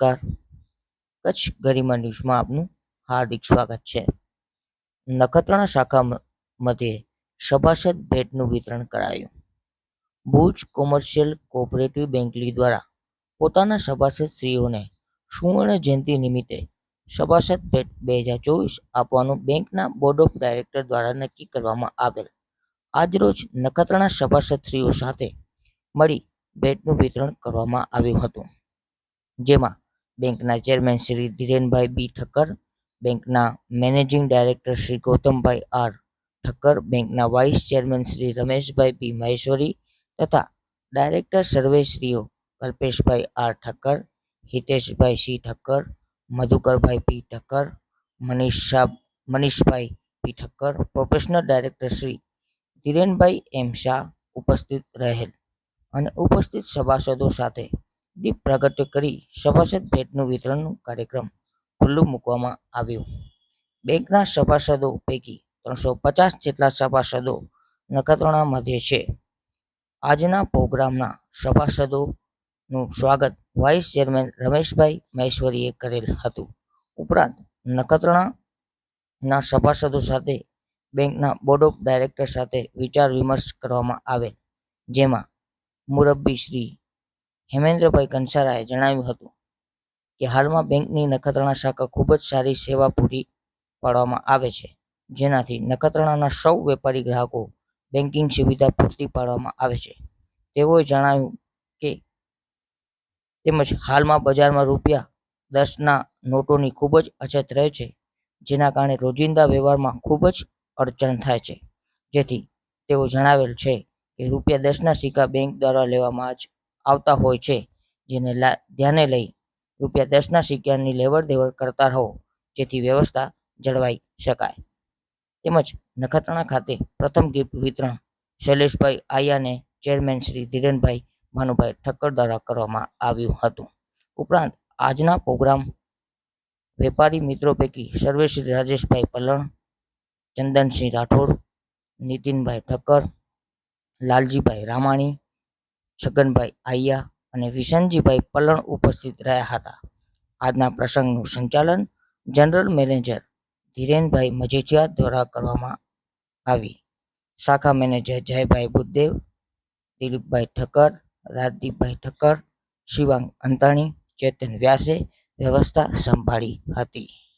નમસ્કાર. કચ્છ ગરિમા ન્યૂઝમાં આપનું હાર્દિક સ્વાગત છે. નખત્રાણા શાખા મધ્યે સભાસદ ભેટનું વિતરણ કરાયું. ભુજ કોમર્શિયલ કોઓપરેટિવ બેંકલી દ્વારા પોતાના સભાસદ શ્રીઓને સુવર્ણ જયંતિ નિમિત્તે સભાસદ ભેટ બે હજાર ચોવીસ આપવાનું બેંકના બોર્ડ ઓફ ડાયરેક્ટર દ્વારા નક્કી કરવામાં આવેલ. આજરોજ નખત્રાણા સભાસદશ્રીઓ સાથે મળી ભેટનું વિતરણ કરવામાં આવ્યું હતું. જેમાં બેંકના ચેરમેન શ્રી ધીરેનભાઈ બી ઠક્કર, બેંકના managing director Shri Gautambhai R Thakkar, બેંકના vice chairman Shri Rameshbhai P Maheshwari તથા director સર્વેશ્રીઓ Kalpeshbhai R Thakkar, Hiteshbhai C Thakkar, Madhukarbhai P Thakkar, Manisha, Manishbhai P Thakkar, professional director Shri Dhirenbhai M Shah ઉપસ્થિત રહેલ અને ઉપસ્થિત સભાસદો સાથે દીપ પ્રાગટ્ય કરી સભાસદ ભેટનું વિતરણનું કાર્યક્રમ ખુલ્લું મૂકવામાં આવ્યું. બેંકના સભાસદો પૈકી ત્રણસો પચાસ જેટલા સભાસદો નખત્રાણા મધ્ય છે. આજના પ્રોગ્રામના સભાસદોનું સ્વાગત વાઇસ ચેરમેન રમેશભાઈ મહેશ્વરીએ કરેલ હતું. ઉપરાંત નખત્રાણાના સભાસદો સાથે બેંકના બોર્ડ ઓફ ડાયરેક્ટર સાથે વિચાર વિમર્શ કરવામાં આવેલ, જેમાં મુરબ્બી શ્રી હેમેન્દ્રભાઈ કંસારાએ જણાવ્યું હતું કે હાલમાં બેંકની નખત્રાણા શાખા ખૂબ જ સારી સેવા પૂરી પાડવામાં આવે છે. જેનાથી નખત્રાણાના સૌ વેપારી ગ્રાહકો બેન્કિંગ સુવિધા પૂરતી પાડવામાં આવે છે. તેઓએ જણાવ્યું કે તેમજ હાલમાં બજારમાં રૂપિયા દસના નોટોની ખૂબ જ અછત રહે છે, જેના કારણે રોજિંદા વ્યવહારમાં ખૂબ જ અડચણ થાય છે. જેથી તેઓ જણાવેલ છે કે રૂપિયા દસના સિક્કા બેંક દ્વારા લેવામાં જ આવતા હોય છે. જેને ધ્યાને લઈ રૂપિયા દસના સિક્કાની લેવડ દેવડ કરતા રહો, જેથી વ્યવસ્થા જળવાઈ શકાય. તેમજ નખત્રાણા ખાતે પ્રથમ ગિફ્ટ વિતરણ શૈલેષભાઈ આયાને ચેરમેન શ્રી ધીરેનભાઈ ભાનુભાઈ ઠક્કર દ્વારા કરવામાં આવ્યું હતું. ઉપરાંત આજના પ્રોગ્રામ વેપારી મિત્રો પૈકી સર્વે શ્રી રાજેશભાઈ પલણ, ચંદનસિંહ રાઠોડ, નીતિનભાઈ ઠક્કર, લાલજીભાઈ રામાણી છગનભાઈ આયા અને વિશનજીભાઈ પલણ ઉપસ્થિત રહ્યા હતા. આજના પ્રસંગનું સંચાલન જનરલ મેનેજર ધીરેનભાઈ મજેચિયા દ્વારા કરવામાં આવી. શાખા મેનેજર જયભાઈ બુદ્ધદેવ દિલીપભાઈ ઠક્કર, રાજદીપભાઈ ઠક્કર, શિવાંગ અંતાણી, ચેતન વ્યાસે વ્યવસ્થા સંભાળી હતી.